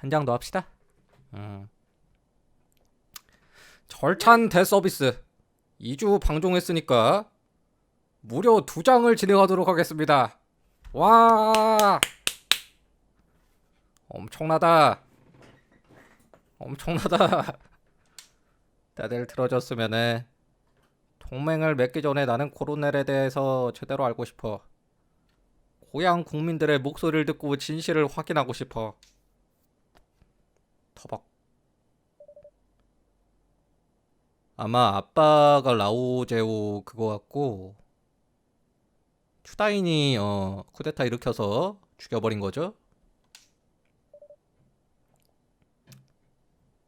한 장 더 합시다. 음. 절찬 대서비스 2주 방종했으니까 무려 두 장을 진행하도록 하겠습니다. 와 엄청나다. 엄청나다. 다들 들어줬으면은 동맹을 맺기 전에 나는 코로넬에 대해서 제대로 알고 싶어. 고향 국민들의 목소리를 듣고 진실을 확인하고 싶어. 터벅. 아마 아빠가 라오제오 그거 같고 추다인이 어 쿠데타 일으켜서 죽여버린 거죠.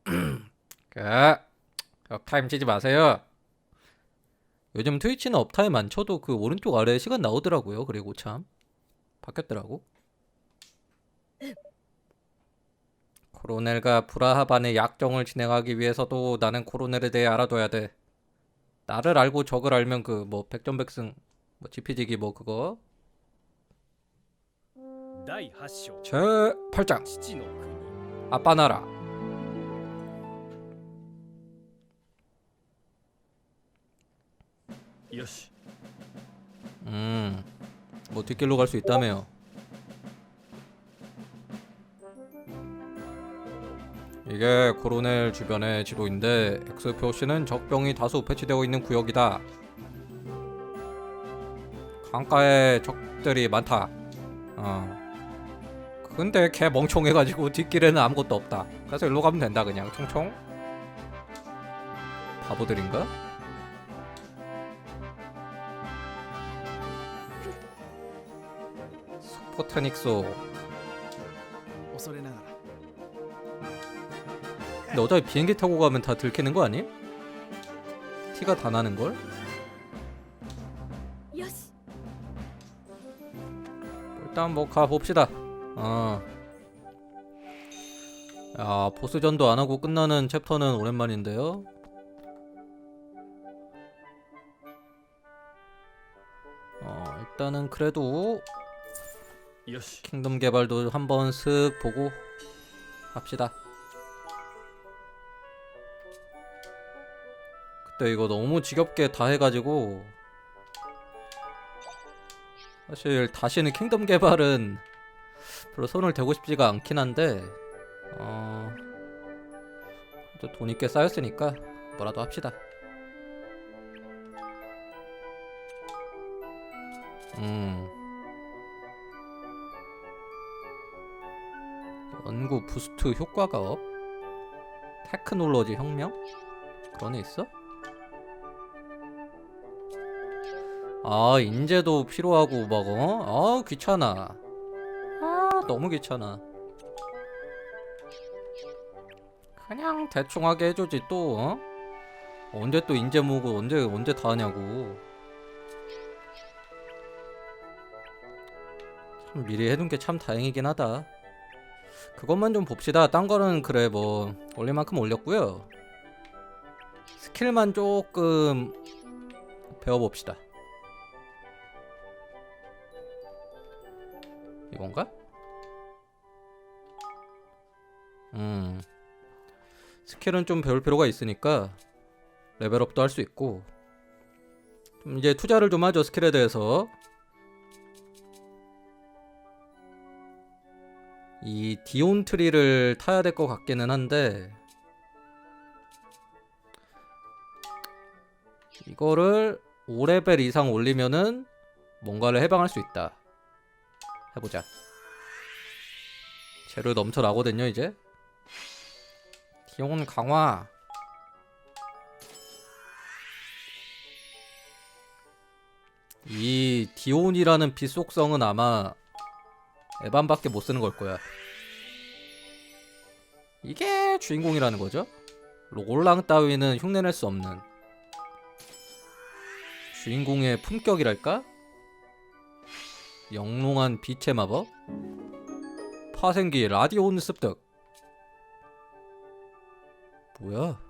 그 업타임 치지 마세요. 요즘 트위치는 업타임 안 쳐도 그 오른쪽 아래에 시간 나오더라고요. 그리고 참 바뀌었더라고. 코로넬과 브라하반의 약정을 진행하기 위해서도 나는 코로넬에 대해 알아둬야 돼. 나를 알고 적을 알면 그 뭐 백전백승 뭐 지피지기 뭐 그거. 제 8장 아빠 나라 음, 뭐 뒷길로 갈 수 있다며요. 이게 코로넬 주변의 지도인데 X 표시는 적병이 다수 배치되어 있는 구역이다. 강가에 적들이 많다. 어. 근데 걔 멍청해가지고 뒷길에는 아무것도 없다. 그래서 일로 가면 된다 그냥 총총. 바보들인가? 포트닉소 근데 어차피 비행기 타고 가면 다 들키는 거 아니? 티가 다 나는 걸? 일단 뭐 가봅시다 어. 야 보스전도 안하고 끝나는 챕터는 오랜만인데요 어 일단은 그래도 킹덤 개발도 한번 슥 보고 합시다 그때 이거 너무 지겹게 다 해가지고 사실 다시는 킹덤 개발은 별로 손을 대고 싶지가 않긴 한데 어... 또 돈이 꽤 쌓였으니까 뭐라도 합시다. 음. 연구 부스트 효과가 업? 테크놀로지 혁명? 그런 애 있어? 아 인재도 필요하고 막 어? 아 귀찮아 아 너무 귀찮아 그냥 대충 하게 해주지 또 어? 언제 또 인재 모으고 언제 언제 다 하냐고 참 미리 해둔 게 참 다행이긴 하다 그것만 좀 봅시다. 딴 거는 그래 뭐 올릴 만큼 올렸고요. 스킬만 조금 배워봅시다. 건가? 음 스킬은 좀 배울 필요가 있으니까 레벨업도 할 수 있고 좀 이제 투자를 좀 하죠 스킬에 대해서 이 디온 트리를 타야 될 것 같기는 한데 이거를 5레벨 이상 올리면은 뭔가를 해방할 수 있다. 해보자. 재료 넘쳐 나거든요 이제. 디온 강화. 이 디온이라는 빛속성은 아마 에반밖에 못 쓰는 걸 거야. 이게 주인공이라는 거죠? 롤랑 따위는 흉내낼 수 없는 주인공의 품격이랄까? 영롱한 빛의 마법? 파생기 라디온 습득. 뭐야?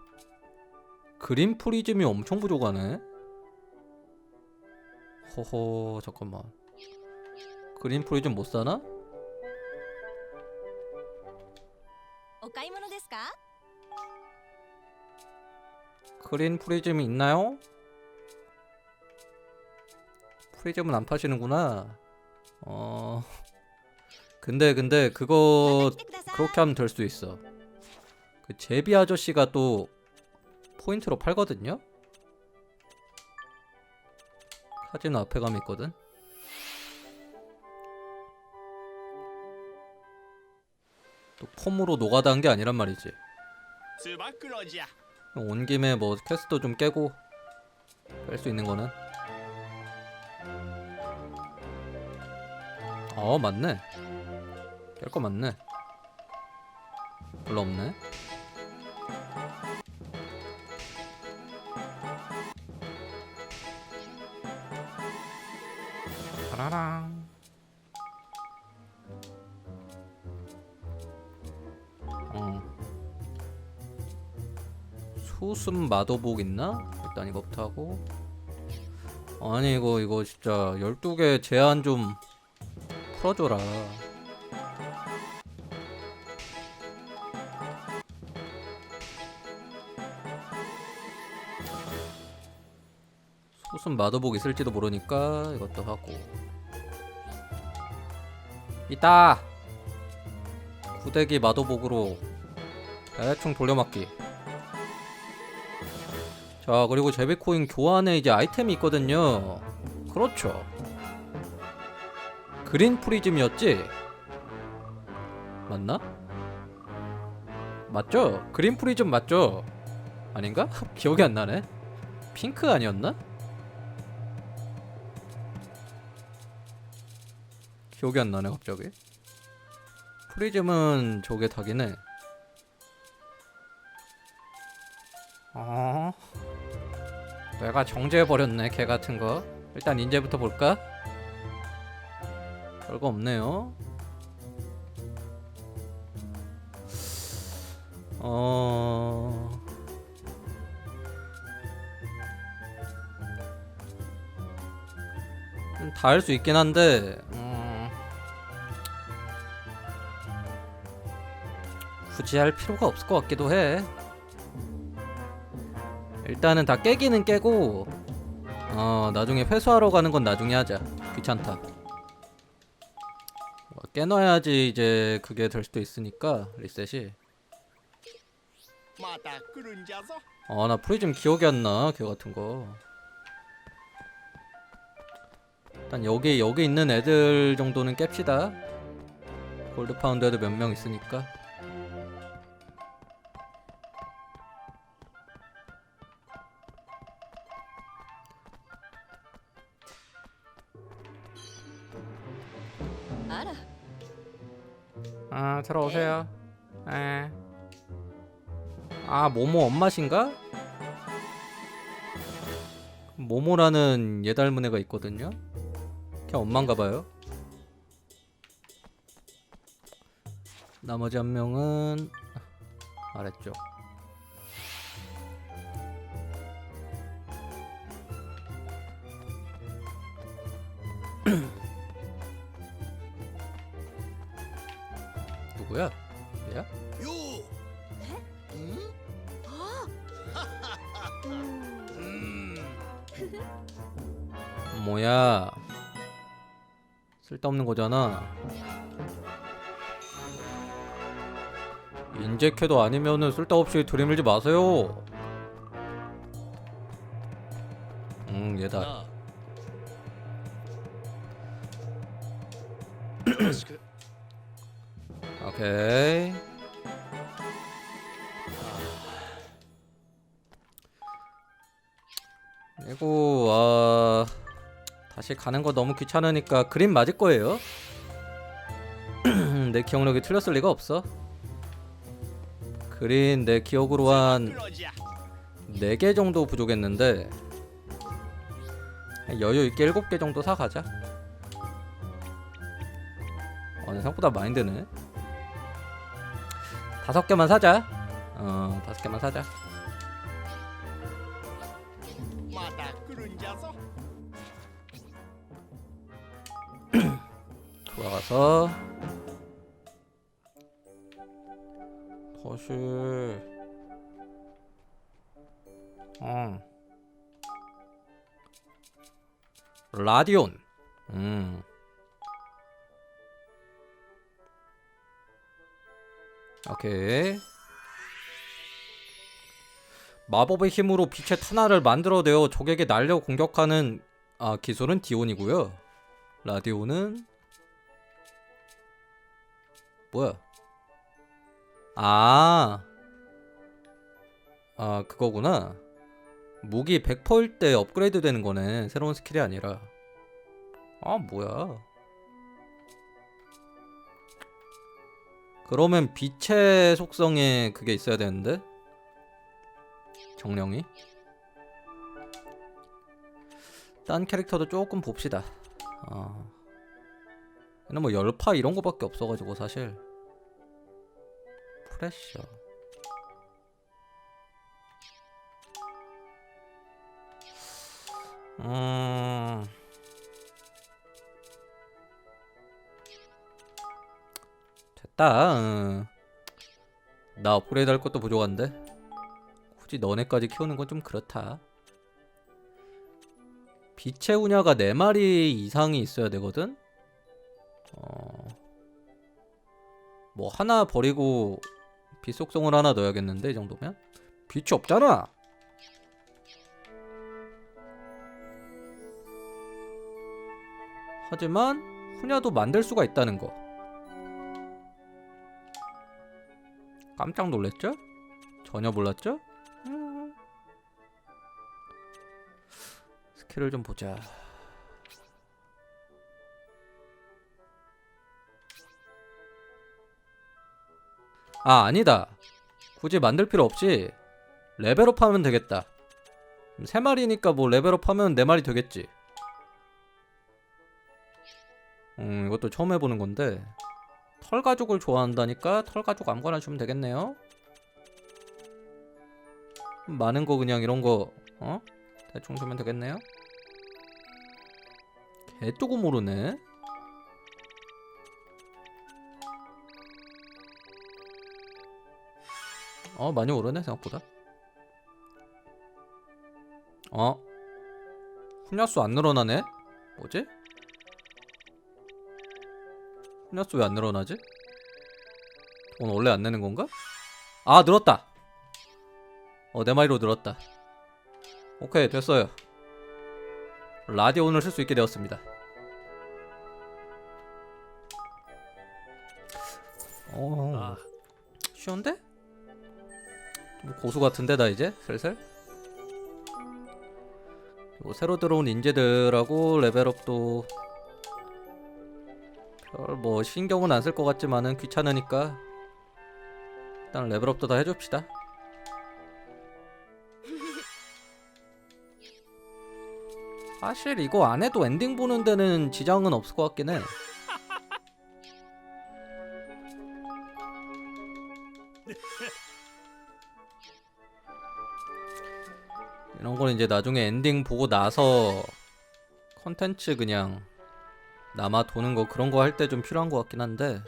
그린 프리즘이 엄청 부족하네. 허허 잠깐만. 그린 프리즘 못사나? 그린 프리즘이 있나요? 프리즘은 안 파시는구나. 어 근데 근데 그거 그렇게 하면 될 수 있어. 그 제비 아저씨가 또 포인트로 팔거든요? 카지노 앞에 가면 있거든? 또 폼으로 노가다 한 게 아니란 말이지. 온 김에 뭐 캐스도 좀 깨고 뺄 수 있는 거는? 어 맞네. 깰거 맞네. 별로 없네. 파라랑. 어 소순 마도복 있나? 일단 이거부터 하고. 아니 이거 이거 진짜 12개 제한 좀 풀어줘라. 소순 마도복 있을지도 모르니까 이것도 하고. 있다 구데기 마도복으로 대충 돌려막기. 자 그리고 제비코인 교환에 이제 아이템이 있거든요. 그렇죠 그린 프리즘이었지? 맞나? 맞죠? 그린 프리즘 맞죠? 아닌가? 기억이 안 나네 핑크 아니었나? 기억이 안 나네 갑자기 프리즘은 저게 해 어... 내가 정지해버렸네 개 같은 거 일단 인제부터 볼까? 별거 없네요. 어... 다 할 수 있긴 한데 음... 굳이 할 필요가 없을 것 같기도 해. 일단은 다 깨기는 깨고 어 나중에 회수하러 가는 건 나중에 하자. 귀찮다. 어, 깨놔야지 이제 그게 될 수도 있으니까 리셋이. 아 나 프리즘 기억이 안나 걔 같은 거. 일단 여기 여기 있는 애들 정도는 깹시다. 골드 파운드 애들 몇 명 있으니까. 아. 아 들어오세요 에. 아 모모 엄마신가? 모모라는 얘 닮은 애가 있거든요 걔 엄마인가봐요 나머지 한 명은 아래쪽 거잖아. 인제캐도 아니면은 쓸데없이 들이밀지 마세요. 음 얘다. 아. 오케이. 그리고 아. 사실 가는 거 너무 귀찮으니까 그림 맞을 거예요. 내 기억력이 틀렸을 리가 없어. 그린 내 기억으로 한 4개 정도 부족했는데 여유 있게 7개 정도 사 가자. 어느 생각보다 많이 드네. 5개만 사자. 어, 5개만 사자. 가서 다시 어. 라디온. 음. 오케이. 마법의 힘으로 빛의 탄화를 만들어내어 적에게 날려 공격하는 아, 기술은 디온이고요. 라디오는 뭐야? 아. 아, 그거구나. 무기 100%일 때 업그레이드 되는 거네. 새로운 스킬이 아니라. 아, 뭐야. 그러면 빛의 속성에 그게 있어야 되는데? 정령이? 딴 캐릭터도 조금 봅시다. 아. 얘는 뭐 열파 이런 거밖에 없어가지고 사실. 프레셔. 음. 됐다. 응. 나 업그레이드 할 것도 부족한데. 굳이 너네까지 키우는 건 좀 그렇다. 빛의 운야가 4마리 이상이 있어야 되거든? 어. 뭐 하나 버리고 빛 속성을 하나 넣어야겠는데 이 정도면? 빛이 없잖아. 하지만 훈야도 만들 수가 있다는 거. 깜짝 놀랐죠? 전혀 몰랐죠? 음. 스킬을 좀 보자. 아, 아니다. 굳이 만들 필요 없이 레벨업 하면 되겠다. 세 마리니까 뭐 레벨업 하면 네 마리 되겠지. 음, 이것도 처음 해보는 건데 털 가죽을 좋아한다니까 털 가죽 아무거나 주면 되겠네요. 많은 거 그냥 이런 거 어? 대충 주면 되겠네요. 개뚜고 모르네. 어 많이 오르네 생각보다. 어? 훈야수 안 늘어나네? 뭐지? 훈야수 왜 안 늘어나지? 돈 원래 안 내는 건가? 아 늘었다. 어내 마리로 늘었다. 오케이 됐어요. 라디온을 쓸수 있게 되었습니다. 어아 쉬운데? 좀 고수 같은데 나 이제 슬슬. 그리고 새로 들어온 인재들하고 레벨업도 별 뭐 신경은 안 쓸 것 같지만은 귀찮으니까 일단 레벨업도 다 해줍시다. 사실 이거 안 해도 엔딩 보는 데는 지장은 없을 것 같긴 해. 거는 이제 나중에 엔딩 보고 나서 컨텐츠 그냥 남아 도는 거 그런 거 할 때 좀 필요한 것 같긴 한데.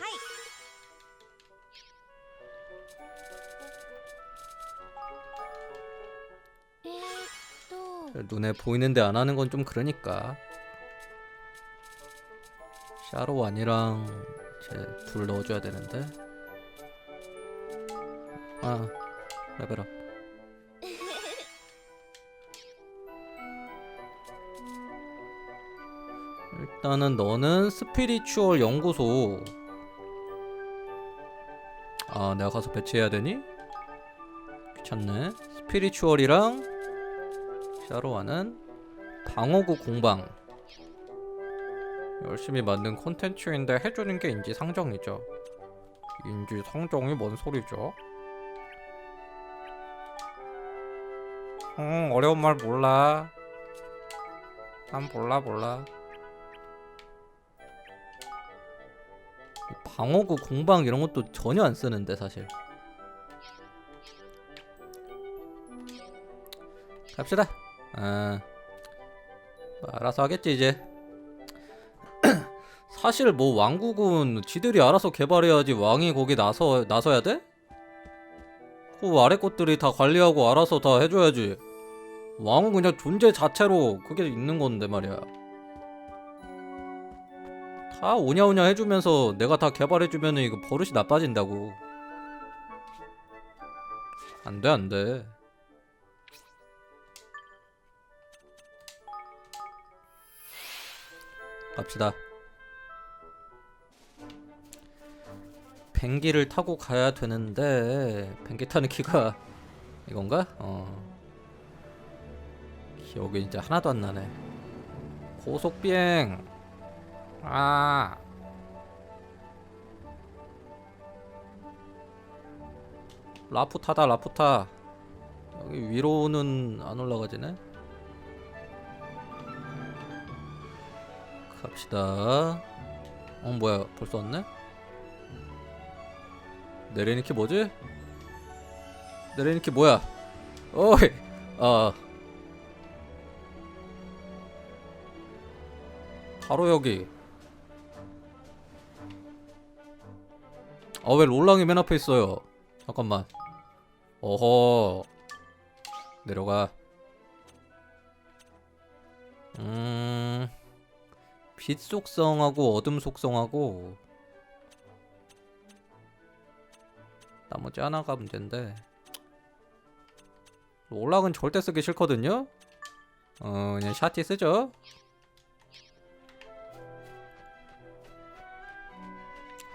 눈에 보이는데 안 하는 건 좀 그러니까. 샤로완이랑 이제 둘 넣어줘야 되는데. 아 레벨업 일단은 너는 스피리추얼 연구소. 아 내가 가서 배치해야 되니? 귀찮네. 스피리추얼이랑 샤로와는 방어구 공방. 열심히 만든 콘텐츠인데 해주는 게 인지상정이죠. 인지상정이 뭔 소리죠? 응 어려운 말 몰라. 난 몰라 몰라 방어구 공방 이런 것도 전혀 안 쓰는데 사실 갑시다 아뭐 알아서 하겠지 이제 사실 뭐 왕국은 지들이 알아서 개발해야지 왕이 거기 나서 나서야 돼? 그 아래 것들이 다 관리하고 알아서 다 해줘야지 왕은 그냥 존재 자체로 그게 있는 건데 말이야. 다 오냐오냐 해주면서 내가 다 개발해주면 이거 버릇이 나빠진다고. 안 돼, 안 돼. 갑시다. 뱅기를 타고 가야 되는데 뱅기 타는 키가 이건가? 어. 기억이 이제 하나도 안 나네. 고속 비행. 아. 라푸타다 라푸타. 여기 위로는 안 올라가지네. 갑시다. 어 뭐야 벌써 왔네? 내리는 키 뭐지? 내리는 키 뭐야? 어이 아 바로 여기 아 왜 롤랑이 맨 앞에 있어요? 잠깐만. 어허. 내려가. 음... 빛 속성하고 어둠 속성하고 나머지 하나가 문제인데 롤락은 절대 쓰기 싫거든요? 어 그냥 샤티 쓰죠?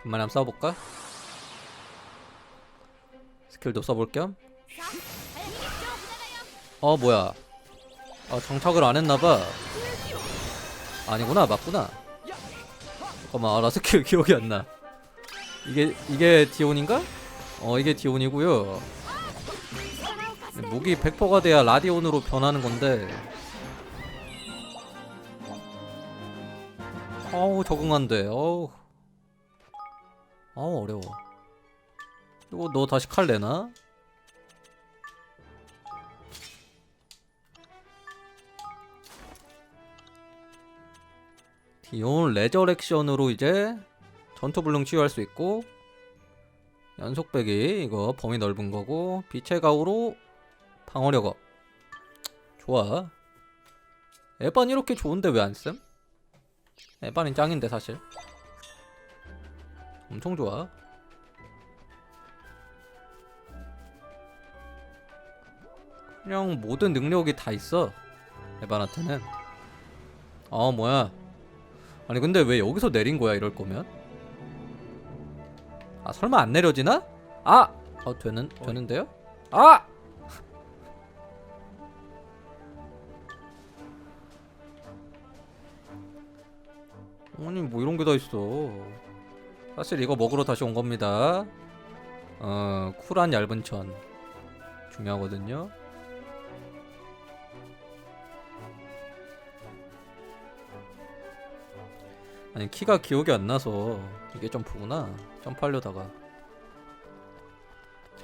간만에 한번 써볼까? 스킬도 써볼 겸? 어 뭐야. 아 정착을 안 했나봐. 아니구나 맞구나. 잠깐만 아, 나 스킬 기억이 안 나. 이게 이게 디온인가? 어 이게 디온이고요. 무기 100%가 돼야 라디온으로 변하는 건데. 어우 적응한대 어우. 어우 어려워 이거 너 다시 칼 내나? 디온 레저렉션으로 이제 전투 불능 치유할 수 있고 연속 배기 이거 범위 넓은 거고 빛의 가우로 방어력업 좋아 에반 이렇게 좋은데 왜 안 씀? 에반이 짱인데 사실 엄청 좋아 그냥 모든 능력이 다 있어. 에반한테는. 어 뭐야. 아니 근데 왜 여기서 내린 거야 이럴 거면? 아 설마 안 내려지나? 아! 어 되는 되는데요? 아! 아니 뭐 이런 게 다 있어. 사실 이거 먹으러 다시 온 겁니다. 어 쿨한 얇은 천. 중요하거든요 아니 키가 기억이 안 나서 이게 점프구나. 점프하려다가.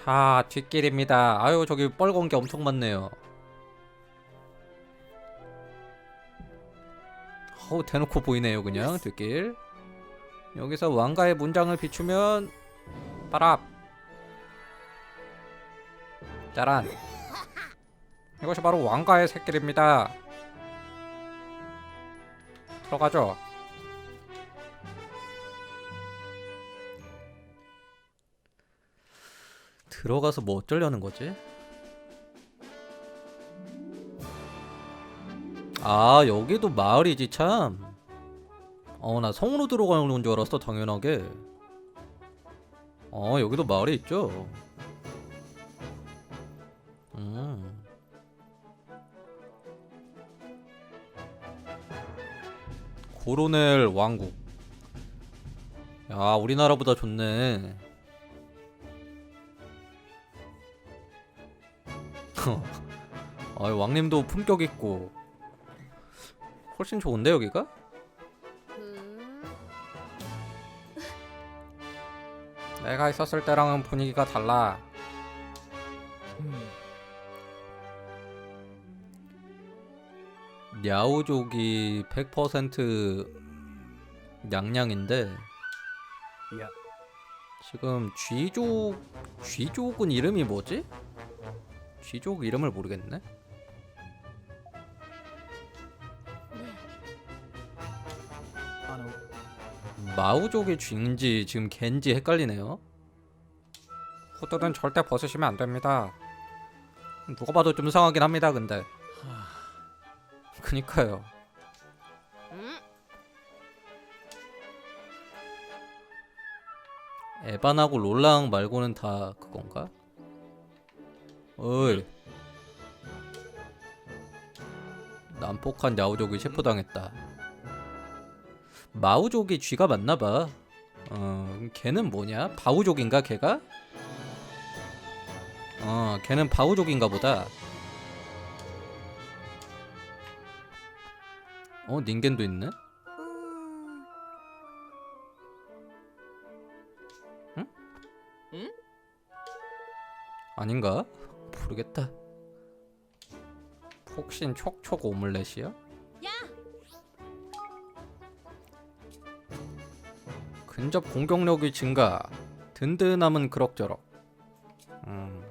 자 뒷길입니다. 아유 저기 뻘건 게 엄청 많네요. 어우 대놓고 보이네요 그냥 뒷길. 여기서 왕가의 문장을 비추면 빠랍. 짜란. 이것이 바로 왕가의 새길입니다. 들어가죠 들어가서 뭐 어쩌려는 거지? 아 여기도 마을이지 참. 어 나 성으로 들어가는 줄 알았어 당연하게. 어 여기도 마을이 있죠. 음. 고로넬 왕국. 야 우리나라보다 좋네. 아, 왕님도 품격 있고 훨씬 좋은데 여기가? 내가 있었을 때랑은 분위기가 달라. 냐오족이 100% 냥냥인데 いや 지금 쥐족 쥐족은 이름이 뭐지? 귀족 이름을 모르겠네? 네. 마우족의 쥔지 지금 겐지 헷갈리네요. 후드는 절대 벗으시면 안 됩니다. 누가 봐도 좀 상하긴 합니다 근데. 그니까요. 음? 에반하고 롤랑 말고는 다 그건가? 어이. 난폭한 야우족이 체포당했다. 마우족이 쥐가 맞나봐. 어, 걔는 뭐냐? 바우족인가 걔가? 어, 걔는 바우족인가 보다. 어, 닌겐도 있네? 아닌가? 모르겠다. 폭신 촉촉 오믈렛이요? 야! 근접 공격력이 증가. 든든함은 그럭저럭. 음.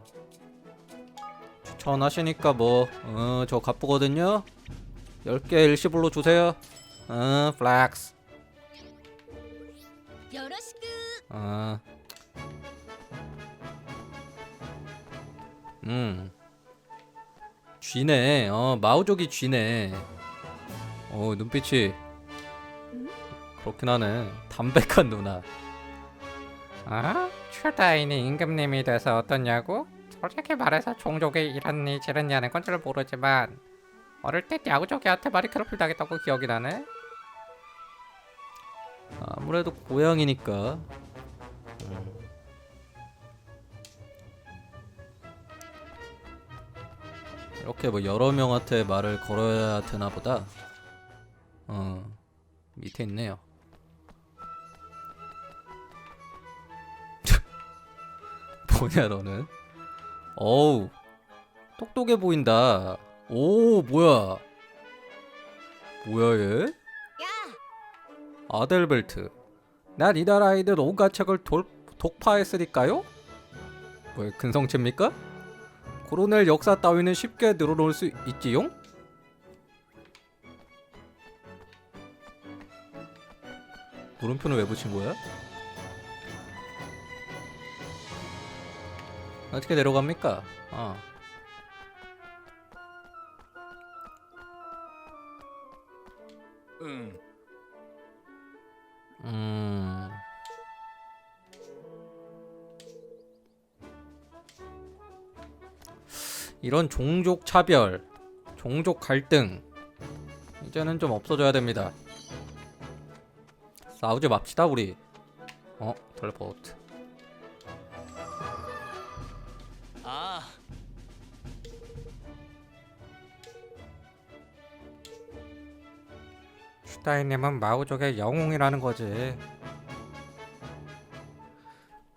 추천하시니까 뭐, 어, 저 가쁘거든요? 10개 일시불로 주세요. 어, 플렉스. 요 음. 쥐네. 어, 마우족이 쥐네. 어, 눈빛이 그렇긴 하네. 담백한 누나. 아? 슈다인이 임금님이 돼서 어떻냐고? 솔직히 말해서 종족이 이랬니 저랬냐는 건 잘 모르지만 어릴 때 야구족이한테 많이 괴롭힘 당했다고 기억이 나네. 아무래도 고양이니까 이렇게 뭐 여러 명한테 말을 걸어야 되나 보다. 어 밑에 있네요. 뭐냐 너는? 어우 똑똑해 보인다. 오 뭐야? 뭐야 얘? 야! 아델벨트. 난이 나라에 있는 온갖 책을 돌, 독파했으니까요? 뭐 근성체입니까? 코로넬 역사 따위는 쉽게 늘어놓을 수 있지용? 물음표는 왜 붙인 거야? 어떻게 내려갑니까? 아. 응. 음. 이런 종족 차별, 종족 갈등 이제는 좀 없어져야 됩니다. 싸우지 맙시다 우리. 어, 텔레포트. 아, 슈타인님은 마우족의 영웅이라는 거지.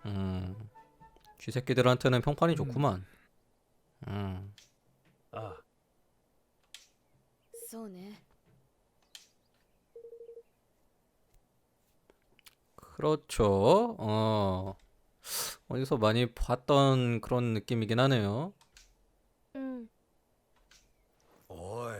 음, 쥐새끼들한테는 평판이 좋구만. 음. 그렇죠. 어. 어디서 많이 봤던 그런 느낌이긴 하네요. うん。 오이.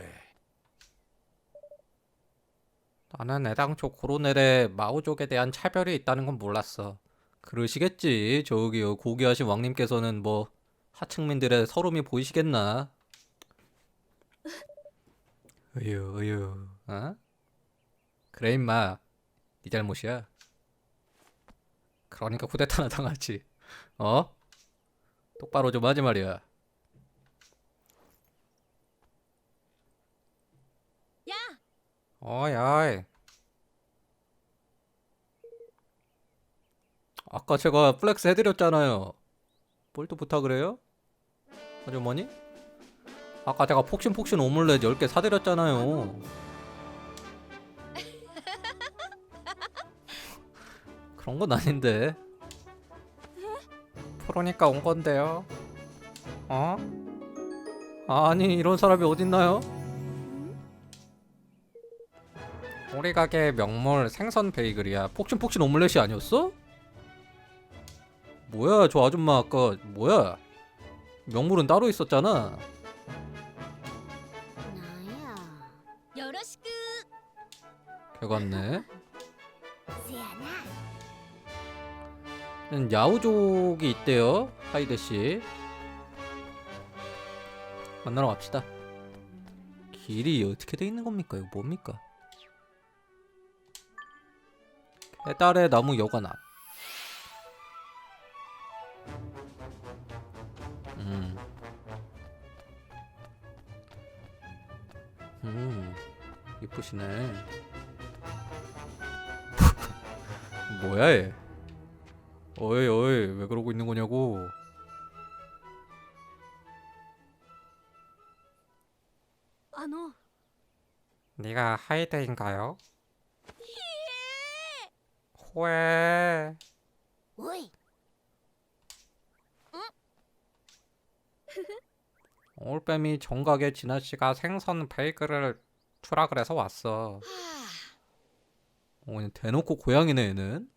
나는 애당초 코로넬의 마오족에 대한 차별이 있다는 건 몰랐어. 그러시겠지. 저기요. 고귀하신 왕님께서는 뭐 하층민들의 서름이 보이시겠나? 으유, 으유. 어? 그래 임마. 네 잘못이야. 그러니까 쿠데타나 당하지. 어? 똑바로 좀 하지 말이야. や 어이, 어이. 아까 제가 플렉스 해드렸잖아요. 뭘 또 부탁을 해요? 아주머니? 아까 제가 폭신폭신 오믈렛 10개 사드렸잖아요. 그런 건 아닌데. 프로니까 온 건데요. 어? 아니 이런 사람이 어딨나요? 우리 가게 명물 생선 베이글이야. 폭신폭신 오믈렛이 아니었어? 뭐야 저 아줌마 아까 뭐야? 명물은 따로 있었잖아. 개같네. 야우족이 있대요. 하이데 씨. 만나러 갑시다. 길이 어떻게 돼 있는 겁니까? 이거 뭡니까? 해달의 나무 여관 앞. 음. 음. 이쁘시네. 뭐야 얘? 어이 어이 왜 그러고 있는 거냐고 아노. 네가 하이데인가요? 호에 오이. 올빼미 정각의 진아 씨가 생선 베이글을 추라 그래서 왔어 하. 어, 그냥 대놓고 고양이네 얘는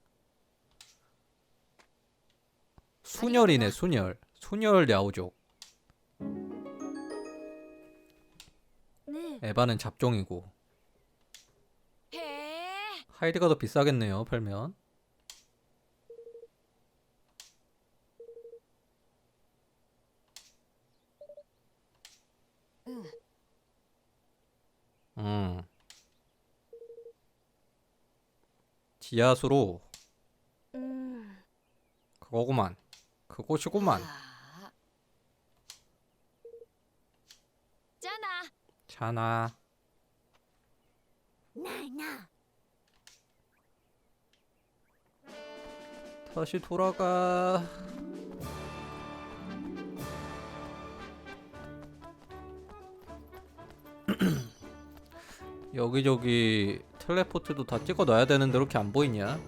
순열이네 순열 순열 야우족 네. 에바는 잡종이고 해. 하이드가 더 비싸겠네요 응. 음 지하수로 음. 그거구만 그곳이구만 아. 잖아. 자나 나나. 다시 돌아가 여기저기 텔레포트도 다 찍어 놔야 되는데 이렇게 안 보이냐?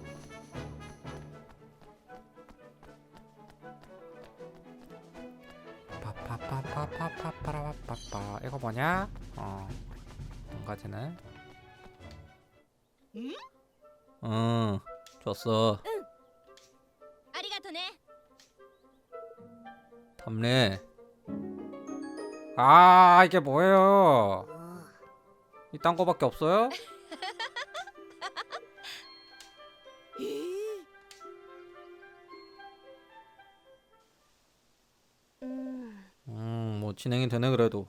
줬어. 아리가토네. 담래. 아 이게 뭐예요? 어. 이딴 거밖에 없어요? 음. 음, 뭐 진행이 되네 그래도.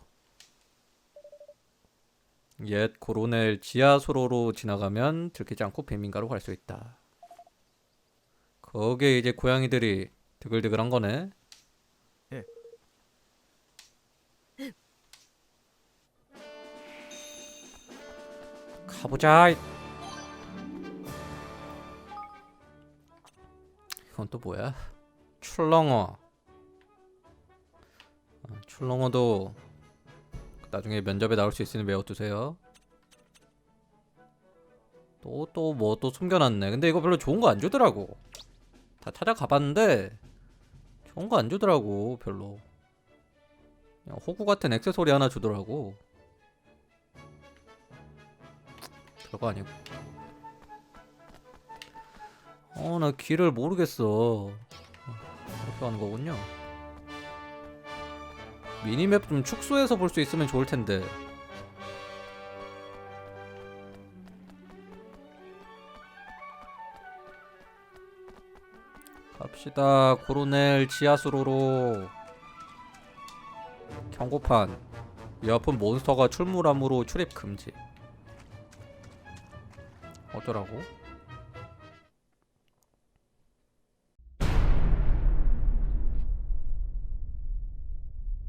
옛 코로넬 지하수로로 지나가면 들키지 않고 뱀인가로 갈 수 있다. 거기에 이제 고양이들이 드글드글한 거네. 예. 가보자. 이- 이건 또 뭐야? 출렁어. 어, 출렁어도 나중에 면접에 나올 수 있으니 외워두세요. 또 또 뭐 또 숨겨놨네. 근데 이거 별로 좋은 거 안 주더라고. 다 찾아가봤는데 좋은 거 안 주더라고 별로. 그냥 호구 같은 액세서리 하나 주더라고. 별거 아니고. 어, 나 길을 모르겠어. 어, 이렇게 가는 거군요. 미니맵 좀 축소해서 볼 수 있으면 좋을 텐데. 갑시다. 코로넬 지하수로로. 경고판. 이 아픈 몬스터가 출몰함으로 출입 금지. 어쩌라고?